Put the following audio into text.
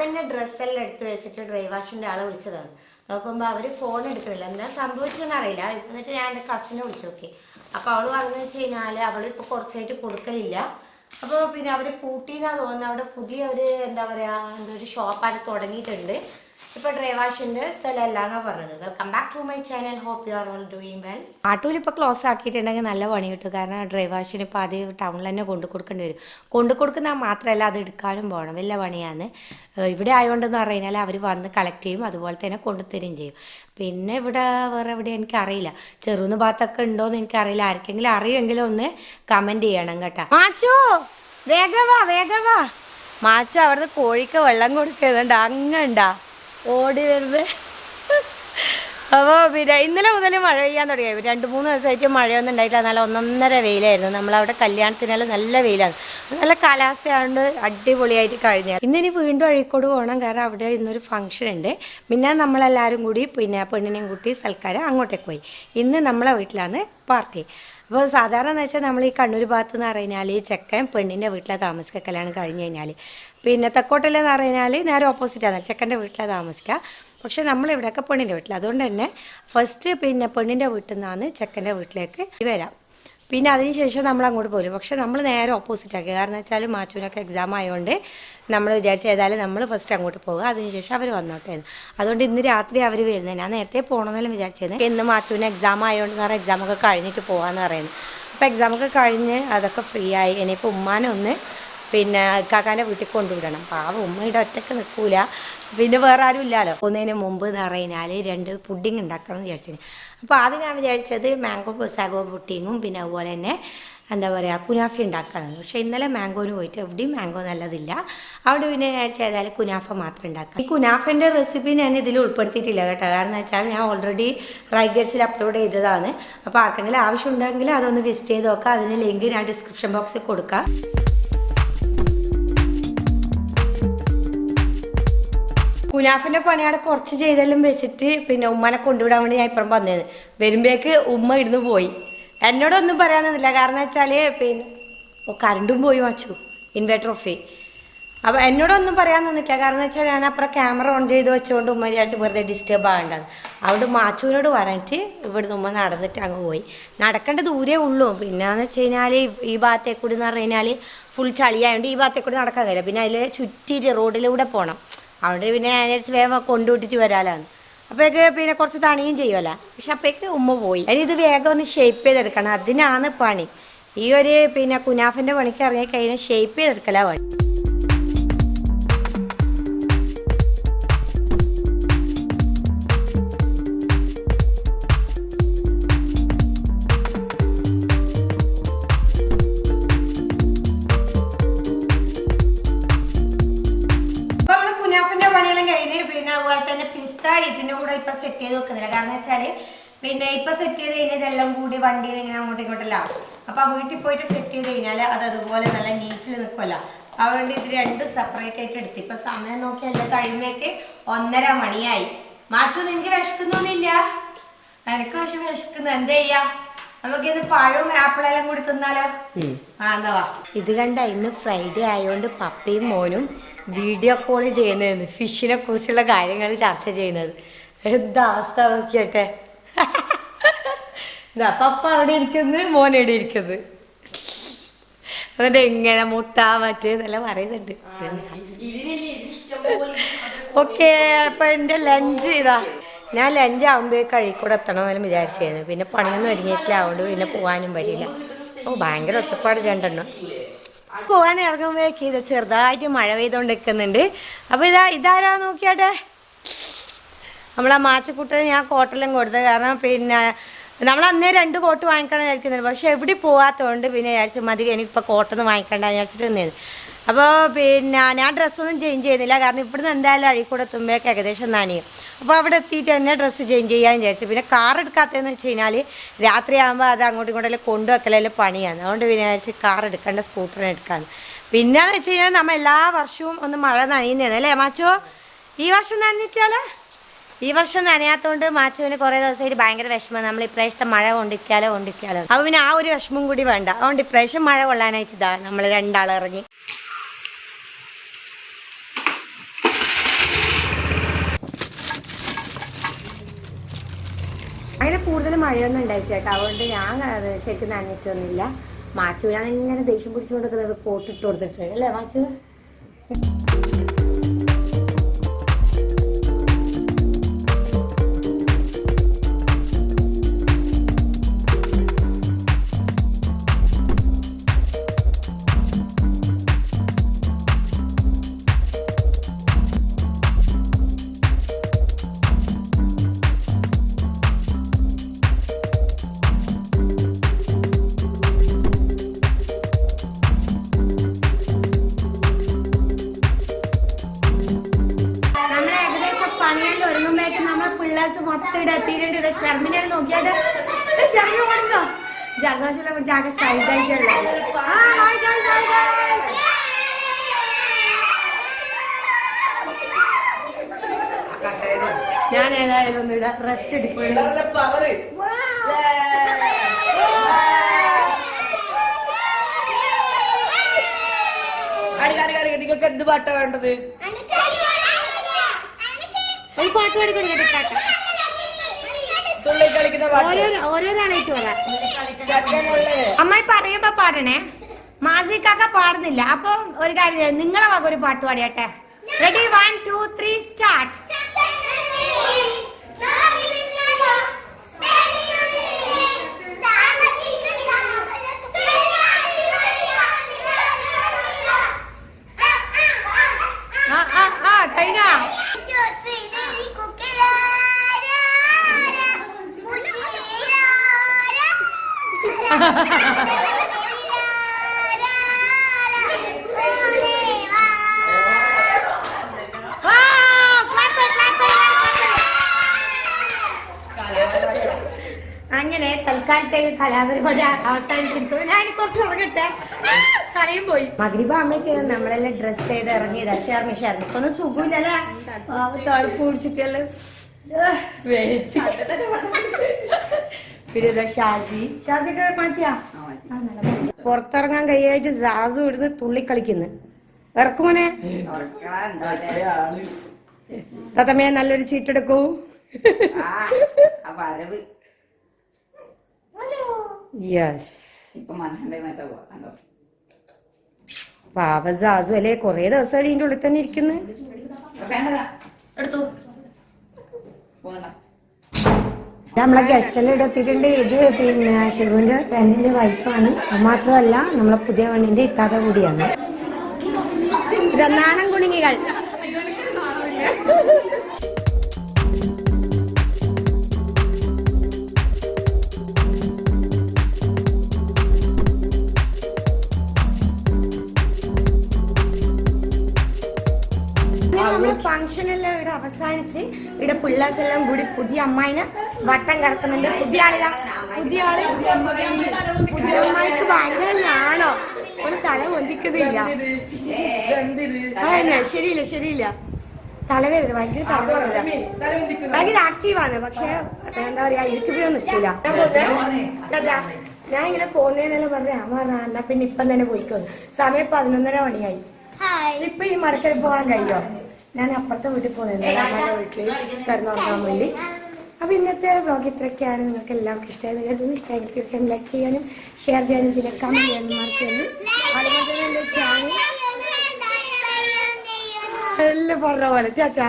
തന്നെ ഡ്രസ്സെല്ലാം എടുത്തു വെച്ചിട്ട് ഡ്രൈവ് വാഷിന്റെ ആളെ വിളിച്ചതാണ്. നോക്കുമ്പോൾ അവർ ഫോൺ എടുക്കുന്നില്ല. എന്താ സംഭവിച്ചതെന്ന് അറിയില്ല. എന്നിട്ട് ഞാൻ എന്റെ കസിനെ വിളിച്ചു നോക്കി. അപ്പോൾ അവൾ പറഞ്ഞു വെച്ച് കഴിഞ്ഞാൽ അവൾ ഇപ്പോൾ കുറച്ചായിട്ട് കൊടുക്കലില്ല. അപ്പോൾ പിന്നെ അവർ പൂട്ടിയെന്നാ തോന്നുന്നത് അവിടെ പുതിയ ഒരു എന്താ പറയാ എന്തോ ഒരു ഷോപ്പായിട്ട് തുടങ്ങിയിട്ടുണ്ട്. ഇപ്പോൾ ഡ്രൈവാഷിന്റെ സ്ഥലമല്ല എന്നാ പറഞ്ഞത്. Welcome back to my channel hope you are all doing well ആട്ടൂൽ ഇപ്പോൾ ക്ലോസ് ആക്കിയിട്ടുണ്ടെങ്കിൽ നല്ല പണി കിട്ടും. കാരണം ഡ്രൈവാഷിന് ഇപ്പോൾ അത് ടൗണിൽ തന്നെ കൊണ്ടു കൊടുക്കേണ്ടി വരും. കൊണ്ടു കൊടുക്കുന്ന മാത്രമല്ല അത് എടുക്കാനും പോകണം വലിയ പണിയാണ്. ഇവിടെ ആയതുകൊണ്ടെന്ന് പറഞ്ഞു കഴിഞ്ഞാൽ അവർ വന്ന് കളക്ട് ചെയ്യും അതുപോലെ തന്നെ കൊണ്ടുതരികയും ചെയ്യും. പിന്നെ ഇവിടെ വേറെ എവിടെ എനിക്കറിയില്ല ചെറുന്ന് ഭാഗത്തൊക്കെ ഉണ്ടോ എന്ന് എനിക്കറിയില്ല ആർക്കെങ്കിലും അറിയുമെങ്കിലും ഒന്ന് കമന്റ് ചെയ്യണം കേട്ടോ. മാച്ചോ വേഗവാ മാച്ചോ അവിടുന്ന് കോഴിക്ക് വെള്ളം കൊടുക്കുന്നുണ്ട് അങ്ങണ്ടാ ഓടി വരുന്നത് അപ്പോൾ പിന്നെ ഇന്നലെ മുതൽ മഴ പെയ്യാൻ തുടങ്ങി രണ്ട് മൂന്ന് ദിവസമായിട്ട് മഴയൊന്നും ഉണ്ടായിട്ടില്ല. നല്ല ഒന്നൊന്നര വെയിലായിരുന്നു. നമ്മളവിടെ കല്യാണത്തിനെല്ലാം നല്ല വെയിലാണ്. നല്ല കാലാവസ്ഥയാണ്ട് അടിപൊളിയായിട്ട് കഴിഞ്ഞു. ഇന്നിനി വീണ്ടും അഴീക്കോട് പോകണം കാരണം അവിടെ ഇന്നൊരു ഫംഗ്ഷൻ ഉണ്ട്. പിന്നെ നമ്മളെല്ലാവരും കൂടി പിന്നെ പെണ്ണിനെയും കൂട്ടി സൽക്കാരം അങ്ങോട്ടേക്ക് പോയി. ഇന്ന് നമ്മളെ വീട്ടിലാണ് പാർട്ടി. അപ്പോൾ സാധാരണ എന്ന് വെച്ചാൽ നമ്മൾ ഈ കണ്ണൂർ ഭാഗത്ത് എന്ന് പറഞ്ഞാൽ ഈ ചെക്കൻ പെണ്ണിന്റെ വീട്ടിലെ താമസിക്കുക കല്യാണം കഴിഞ്ഞ് കഴിഞ്ഞാൽ പിന്നെ തെക്കോട്ടിലെന്ന് പറഞ്ഞാൽ നേരെ ഓപ്പോസിറ്റാണ് ചെക്കന്റെ വീട്ടിലെ താമസിക്കുക പക്ഷേ നമ്മളിവിടെയൊക്കെ പെണ്ണിന്റെ വീട്ടിൽ അതുകൊണ്ട് തന്നെ ഫസ്റ്റ് പിന്നെ പെണ്ണിന്റെ വീട്ടിൽ നിന്നാണ് ചെക്കന്റെ വീട്ടിലേക്ക് വരാം. പിന്നെ അതിനുശേഷം നമ്മൾ അങ്ങോട്ട് പോരും. പക്ഷെ നമ്മൾ നേരെ ഓപ്പോസിറ്റ് ആക്കി. കാരണം വെച്ചാൽ മാച്ചൂനൊക്കെ എക്സാം ആയതുകൊണ്ട് നമ്മൾ വിചാരിച്ച ഏതായാലും നമ്മൾ ഫസ്റ്റ് അങ്ങോട്ട് പോകുക അതിനുശേഷം അവർ വന്നോട്ടെ അതുകൊണ്ട് ഇന്ന് രാത്രി അവർ വരുന്നത് ഞാൻ നേരത്തെ പോകണമെന്നെല്ലാം വിചാരിച്ചത് ഇന്ന് മാച്ചൂന് എക്സാം ആയതുകൊണ്ട് എന്ന് പറഞ്ഞാൽ എക്സാമൊക്കെ കഴിഞ്ഞിട്ട് പോകാമെന്ന് പറയുന്നത് അപ്പോൾ എക്സാമൊക്കെ കഴിഞ്ഞ് അതൊക്കെ ഫ്രീ ആയി. ഇനിയിപ്പോൾ ഉമ്മാനെ ഒന്ന് പിന്നെ കാക്കാനെ വീട്ടിൽ കൊണ്ടുവിടണം. പാവം ഉമ്മയുടെ ഒറ്റയ്ക്ക് നിൽക്കൂല. പിന്നെ വേറെ ആരും ഇല്ലല്ലോ പോകുന്നതിന് മുമ്പ് എന്ന് പറഞ്ഞാൽ രണ്ട് പുഡിങ് ഉണ്ടാക്കണം എന്ന് വിചാരിച്ചത് അപ്പോൾ ആദ്യം ഞാൻ വിചാരിച്ചത് മാംഗോ പൊസാഗോ പുഡിങ്ങും പിന്നെ അതുപോലെ തന്നെ എന്താ പറയുക കുനാഫി ഉണ്ടാക്കാമെന്ന് പക്ഷേ ഇന്നലെ മാംഗോന് പോയിട്ട് എവിടെയും മാംഗോ നല്ലതില്ല. അവിടെ പിന്നെ ഞാൻ ഏതായാലും കുനാഫ മാത്രം ഉണ്ടാക്കാം. ഈ കുനാഫന്റെ റെസിപ്പി ഞാൻ ഇതിൽ ഉൾപ്പെടുത്തിയിട്ടില്ല കേട്ടോ. കാരണം വെച്ചാൽ ഞാൻ ഓൾറെഡി റൈഗേഴ്സിൽ അപ്ലോഡ് ചെയ്തതാണ്. അപ്പോൾ ആർക്കെങ്കിലും ആവശ്യമുണ്ടെങ്കിൽ അതൊന്ന് വിസിറ്റ് ചെയ്ത് നോക്കാം. അതിന് ലിങ്ക് ഞാൻ ഡിസ്ക്രിപ്ഷൻ ബോക്സിൽ കൊടുക്കാം. കുനാഫിന്റെ പണി അവിടെ കുറച്ച് ചെയ്തെല്ലാം വെച്ചിട്ട് പിന്നെ ഉമ്മനെ കൊണ്ടുവിടാൻ വേണ്ടി ഞാൻ ഇപ്പുറം വന്നത്. വരുമ്പോഴേക്ക് ഉമ്മ ഇരുന്ന് പോയി. എന്നോടൊന്നും പറയാനൊന്നുമില്ല. കാരണം വെച്ചാൽ പിന്നെ കറണ്ടും പോയി വാച്ചു ഇൻവേർട്ടർ ഓഫ് അപ്പോൾ എന്നോടൊന്നും പറയാൻ നിന്നില്ല കാരണം വെച്ചാൽ ഞാൻ അപ്പുറം ക്യാമറ ഓൺ ചെയ്ത് വെച്ചുകൊണ്ട് ഉമ്മ വിചാരിച്ച് വെറുതെ ഡിസ്റ്റേബ് ആകേണ്ടത് അവിടെ മാച്ചുവിനോട് പറഞ്ഞിട്ട് ഇവിടുന്ന് ഉമ്മ നടന്നിട്ട് അങ്ങ് പോയി. നടക്കേണ്ട ദൂരേ ഉള്ളൂ. പിന്നെന്ന് വെച്ച് കഴിഞ്ഞാൽ ഈ ഭാഗത്തെ കൂടി എന്ന് പറഞ്ഞു കഴിഞ്ഞാൽ ഫുൾ ചളിയായതുകൊണ്ട് ഈ ഭാഗത്തെ കൂടി നടക്കാൻ കഴിയില്ല. പിന്നെ അതിൽ ചുറ്റിയിട്ട് റോഡിലൂടെ പോകണം അവിടെ പിന്നെ ഞാൻ വിചാരിച്ച് വേഗം കൊണ്ടുവിട്ടിട്ട് വരാലാന്ന്. അപ്പോഴേക്ക് പിന്നെ കുറച്ച് തണിയും ചെയ്യുമല്ല പക്ഷെ അപ്പോഴേക്ക് ഉമ്മ പോയി. അതിന് ഇത് വേഗം ഒന്ന് ഷേപ്പ് ചെയ്തെടുക്കണം. അതിനാണ് പണി. ഈ ഒരു പിന്നെ കുനാഫിന്റെ പണിക്ക് ഇറങ്ങി കഴിഞ്ഞാൽ ഷേപ്പ് ചെയ്തെടുക്കലാണ് പണി. പണിയെല്ലാം കഴിഞ്ഞ് പിന്നെ അതുപോലെ തന്നെ പിസ്ത ഇതിന്റെ കൂടെ ഇപ്പൊ സെറ്റ് ചെയ്ത് വെക്കുന്നില്ല. കാരണം വെച്ചാൽ പിന്നെ ഇപ്പൊ സെറ്റ് ചെയ്ത് കഴിഞ്ഞാൽ ഇതെല്ലാം കൂടി വണ്ടിയിൽ ഇങ്ങനെ അങ്ങോട്ടും ഇങ്ങോട്ടല്ല അപ്പോൾ അപ്പൊ ആ വീട്ടിൽ പോയിട്ട് സെറ്റ് ചെയ്ത് കഴിഞ്ഞാൽ അത് അതുപോലെ നല്ല നീറ്റിൽ നിൽക്കുമല്ല അതുകൊണ്ട് ഇത് രണ്ടും സെപ്പറേറ്റ് ആയിട്ട് എടുത്തു. ഇപ്പൊ സമയം നോക്കി എല്ലാം കഴിയുമ്പോഴേക്ക് ഒന്നര മണിയായി. മാച്ചു നിനക്ക് വിശക്കുന്നൊന്നുമില്ല എനിക്ക് പക്ഷെ വിശക്കുന്നു. എന്താ ചെയ്യാ? നമുക്കിന്ന് പഴവും ആപ്പിളെല്ലാം കൂടി തിന്നാലോ? ആ എന്നാ ഇത് കണ്ട ഇന്ന് ഫ്രൈഡേ ആയതുകൊണ്ട് പപ്പയും മോനും വീഡിയോ കോൾ ചെയ്യുന്നതെന്ന്. ഫിഷിനെ കുറിച്ചുള്ള കാര്യങ്ങൾ ചർച്ച ചെയ്യുന്നത്. എന്താ അവസ്ഥ നോക്കിയട്ടെ. ഇതാ പപ്പ അവിടെ ഇരിക്കുന്നത് മോൻ ഇവിടെ ഇരിക്കുന്നത് എന്നിട്ട് ഇങ്ങനെ മുട്ട മറ്റേ എന്നെല്ലാം പറയുന്നുണ്ട്. ഓക്കെ അപ്പൊ എന്റെ ലഞ്ച് ഇതാ. ഞാൻ ലഞ്ച് ആകുമ്പോഴേക്ക് കഴിക്കൂടെ എത്തണമെന്നെല്ലാം വിചാരിച്ചിരുന്നു പിന്നെ പണിയൊന്നും ഒരുങ്ങിയിട്ടില്ല അതുകൊണ്ട് പിന്നെ പോകാനും വരില്ല. ഓ ഭയങ്കര ഒച്ചപ്പാട് രണ്ടെണ്ണം പോകാൻ ഇറങ്ങുമ്പോഴേക്ക് ഇത് ചെറുതായിട്ട് മഴ പെയ്തുകൊണ്ട് നിൽക്കുന്നുണ്ട് അപ്പോൾ ഇതാ ഇതാരാ നോക്കിയാട്ടെ? നമ്മളാ മാച്ചക്കുട്ടന് ഞാൻ കോട്ടെല്ലാം കൊടുത്തത് കാരണം പിന്നെ നമ്മൾ അന്നേ രണ്ട് കോട്ട് വാങ്ങിക്കണം വിചാരിക്കുന്നുണ്ട്. പക്ഷെ എവിടെ പോകാത്തതുകൊണ്ട് പിന്നെ വിചാരിച്ചു മതി എനിക്കിപ്പോൾ കോട്ടൊന്നും വാങ്ങിക്കണ്ട വിചാരിച്ചിട്ട് നിന്നത് അപ്പോൾ പിന്നെ ഞാൻ ഡ്രസ്സൊന്നും ചേഞ്ച് ചെയ്യുന്നില്ല കാരണം ഇവിടുന്ന് എന്തായാലും അഴീക്കൂടെ തുമ്പയൊക്കെ ഏകദേശം നനയും. അപ്പോൾ അവിടെ എത്തിയിട്ട് തന്നെ ഡ്രസ്സ് ചേഞ്ച് ചെയ്യാമെന്ന് വിചാരിച്ചു. പിന്നെ കാർ എടുക്കാത്തതെന്ന് വെച്ച് കഴിഞ്ഞാൽ രാത്രിയാകുമ്പോൾ അത് അങ്ങോട്ടും ഇങ്ങോട്ടെല്ലാം കൊണ്ടുവെക്കലെല്ലാം പണിയാണ്. അതുകൊണ്ട് പിന്നെ വിചാരിച്ച് കാർ എടുക്കേണ്ട സ്കൂട്ടറിന് എടുക്കാമെന്ന് പിന്നെന്ന് വെച്ച് കഴിഞ്ഞാൽ നമ്മൾ എല്ലാ വർഷവും ഒന്ന് മഴ നനയുന്നതാണ്. അല്ലേ മാച്ചോ? ഈ വർഷം നനഞ്ഞിട്ടാലോ ഈ വർഷം നനയാത്തോണ്ട് മാച്ചുവിന് കുറേ ദിവസമായിട്ട് ഭയങ്കര വിഷമം നമ്മൾ ഇപ്രാവശ്യത്തെ മഴ കൊണ്ടിരിക്കാലോ കൊണ്ടിരിക്കാലോ അപ്പോൾ പിന്നെ ആ ഒരു വിഷമം കൂടി വേണ്ട. അതുകൊണ്ട് ഇപ്രാവശ്യം മഴ കൊള്ളാനായിട്ട് ഇതാ നമ്മൾ രണ്ടാൾ ഇറങ്ങി അങ്ങനെ കൂടുതൽ മഴയൊന്നും ഉണ്ടായിട്ട് കേട്ടോ. അതുകൊണ്ട് ഞാൻ ശരിക്കും നനഞ്ഞിട്ടൊന്നുമില്ല. ഞാൻ ഇങ്ങനെ ദേഷ്യം പിടിച്ചുകൊണ്ടൊക്കെ കോട്ടിട്ട് കൊടുത്തിട്ടുണ്ട്. അല്ലേ മാച്ചു? ഇത് നോക്കിയാട്ടെ? ചെറിയ ഓടുന്നോ ജലദോഷത്തെ കുറിച്ച് ആകെ സൈഡായിട്ടുള്ള ഞാൻ ഏതായാലും ഒന്ന് ഇവിടെ റെസ്റ്റ് എടുക്കുകയാണ്. നിങ്ങൾക്ക് എന്ത് പാട്ടാ വേണ്ടത്? ഒരു പാട്ട് പാടിക്കൊണ്ട് വരാം. അമ്മായി പറയുമ്പോ പാടണേ. മാസിക്കാക്ക പാടുന്നില്ല. അപ്പൊ ഒരു കാര്യം. നിങ്ങളെ വക ഒരു പാട്ട് പാടിയാട്ടെ. Ready one two three start അങ്ങനെ തൽക്കാലത്തേക്ക് കലാപരിപാടി അവസാനിച്ചിരിക്കും ഞാൻ കുറച്ച് ഉറങ്ങട്ടെ. കളിയും പോയി. മകരിബ അമ്മയ്ക്ക് നമ്മളെല്ലാം ഡ്രസ് ചെയ്ത് ഇറങ്ങിയതാ. ഷെർമി ഇപ്പൊ ഒന്ന് സുഖമില്ലല്ലേ? തണുപ്പ് കുടിച്ചിട്ടുള്ള പിന്നെ ഇതാ ഷാജി. ഷാജിക്ക് മാറ്റിയാ? പുറത്തിറങ്ങാൻ കൈയായിട്ട് സാസു ഇടുന്ന് തുള്ളിക്കളിക്കുന്നു. ഇറക്കുമോനെ. തത്തമ്മയെ നല്ലൊരു ചീട്ടെടുക്കൂ. യെസ് പാവ. സാസു അല്ലേ? കൊറേ ദിവസം ഇതിന്റെ ഉള്ളിൽ തന്നെ ഇരിക്കുന്നു. എടുത്തു. നമ്മളെ ഗസ്റ്റ് എല്ലാം ഇവിടെ എത്തിയിട്ടുണ്ട്. ഇത് പിന്നെ ഷിബുവിന്റെ ഫ്രണ്ടിന്റെ വൈഫാണ് അത് മാത്രമല്ല നമ്മളെ പുതിയ വണ്ണിന്റെ ഇത്താത്ത കൂടിയാണ്. ഇത് നാണം കുണുങ്ങികൾ ഫംഗ്ഷൻ എല്ലാം ഇവിടെ അവസാനിച്ച് ഇവിടെ പിള്ളേഴ്സ് എല്ലാം കൂടി പുതിയ അമ്മായിനെ വട്ടം കിടക്കുന്നുണ്ട് പുതിയ ആളിതാ. പുതിയ ആൾ. പുതിയ അമ്മായിക്ക് ഭയങ്കര നാണോ? ഒരു തല പൊന്തിക്കുന്നില്ല. അതന്നെ ശരിയില്ല ശരിയില്ല. തലവേദന ഭയങ്കര തലവേദന. ഭയങ്കര ആക്റ്റീവാണ് പക്ഷെ എന്താ പറയാ യൂട്യൂബിലൊന്നും നിൽക്കില്ല ഞാൻ ഇങ്ങനെ പോകുന്നതെന്നെല്ലാം പറഞ്ഞ. ഞാൻ പറഞ്ഞ എന്നാ പിന്നെ ഇപ്പം തന്നെ പോയിക്കോന്നു സമയം പതിനൊന്നര മണിയായി. ഇപ്പൊ ഈ മടക്കൽ പോകാൻ കഴിയോ? ഞാൻ അപ്പുറത്തെ വീട്ടിൽ പോകുന്നത് വീട്ടിൽ കിടന്നുറങ്ങാൻ വേണ്ടി. അപ്പൊ ഇന്നത്തെ വ്ലോഗ് ഇത്രയൊക്കെയാണ്. നിങ്ങൾക്ക് എല്ലാവർക്കും ഇഷ്ടമായത് കരുതുന്നു. ഇഷ്ടമായി തീർച്ചയായും ലൈക്ക് ചെയ്യാനും ഷെയർ ചെയ്യാനും പിന്നെ കമന്റ് ചെയ്യാനും മറക്കുന്നു അതുപോലെ തന്നെ ചാനൽ എല്ലാം പറഞ്ഞ പോലെ. ചാച്ചാ